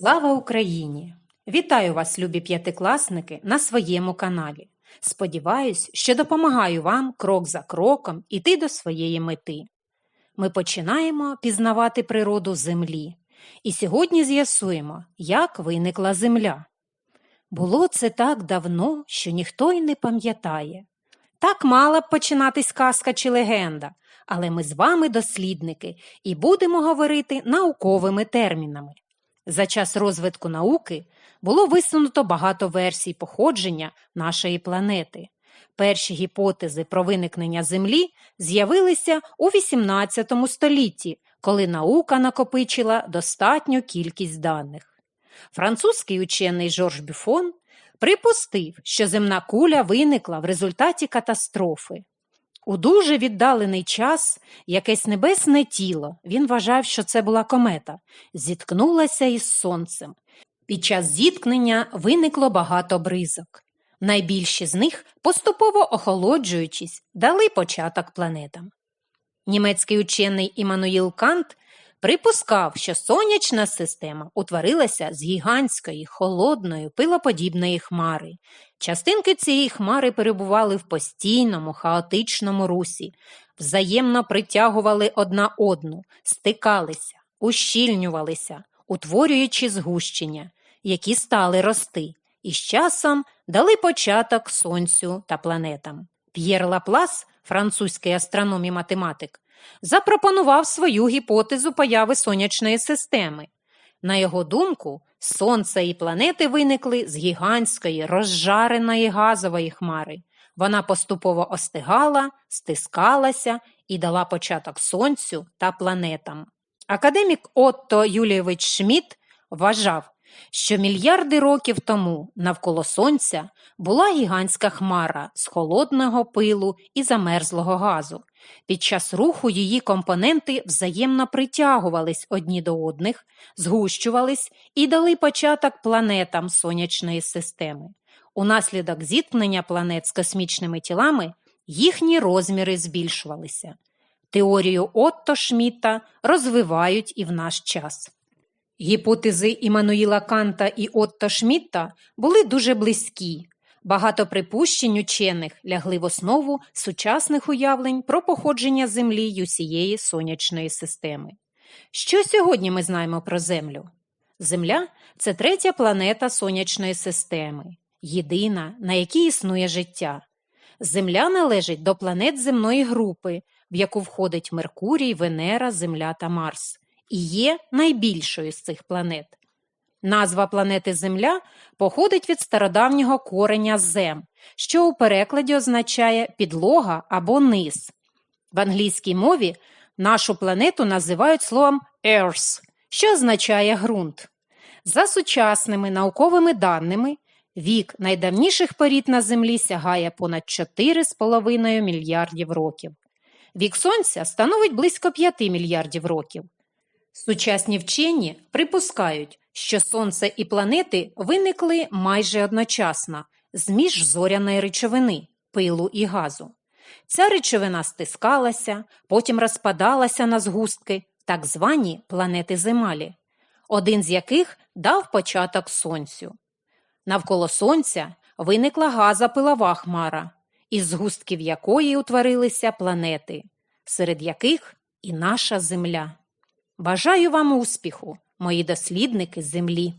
Слава Україні! Вітаю вас, любі п'ятикласники, на своєму каналі. Сподіваюсь, що допомагаю вам крок за кроком іти до своєї мети. Ми починаємо пізнавати природу Землі, і сьогодні з'ясуємо, як виникла Земля. Було це так давно, що ніхто й не пам'ятає. Так мала б починатись казка чи легенда, але ми з вами дослідники і будемо говорити науковими термінами. За час розвитку науки було висунуто багато версій походження нашої планети. Перші гіпотези про виникнення Землі з'явилися у XVIII столітті, коли наука накопичила достатню кількість даних. Французький учений Жорж Бюфон припустив, що земна куля виникла в результаті катастрофи. У дуже віддалений час якесь небесне тіло, він вважав, що це була комета, зіткнулася із сонцем. Під час зіткнення виникло багато бризок. Найбільші з них, поступово охолоджуючись, дали початок планетам. Німецький учений Іммануїл Кант припускав, що сонячна система утворилася з гігантської, холодної, пилоподібної хмари. Частинки цієї хмари перебували в постійному, хаотичному русі, взаємно притягували одна одну, стикалися, ущільнювалися, утворюючи згущення, які стали рости, і з часом дали початок Сонцю та планетам. П'єр Лаплас, французький астроном і математик, запропонував свою гіпотезу появи сонячної системи. На його думку, Сонце і планети виникли з гігантської розжареної газової хмари. Вона поступово остигала, стискалася і дала початок Сонцю та планетам. Академік Отто Юлійович Шмідт вважав, що мільярди років тому навколо Сонця була гігантська хмара з холодного пилу і замерзлого газу. Під час руху її компоненти взаємно притягувались одні до одних, згущувались і дали початок планетам сонячної системи. Унаслідок зіткнення планет з космічними тілами їхні розміри збільшувалися. Теорію Отто Шмітта розвивають і в наш час. Гіпотези Іммануїла Канта і Отто Шмітта були дуже близькі. Багато припущень учених лягли в основу сучасних уявлень про походження Землі й усієї сонячної системи. Що сьогодні ми знаємо про Землю? Земля це третя планета сонячної системи, єдина, на якій існує життя. Земля належить до планет земної групи, в яку входить Меркурій, Венера, Земля та Марс, і є найбільшою з цих планет. Назва планети Земля походить від стародавнього кореня зем, що у перекладі означає підлога або низ. В англійській мові нашу планету називають словом Earth, що означає ґрунт. За сучасними науковими даними, вік найдавніших порід на Землі сягає понад 4,5 мільярдів років. Вік Сонця становить близько 5 мільярдів років. Сучасні вчені припускають, що Сонце і планети виникли майже одночасно з міжзоряної речовини, пилу і газу. Ця речовина стискалася, потім розпадалася на згустки, так звані планети Земалі, один з яких дав початок Сонцю. Навколо Сонця виникла газа пилова хмара, із згустків якої утворилися планети, серед яких і наша Земля. Бажаю вам успіху, мої дослідники Землі!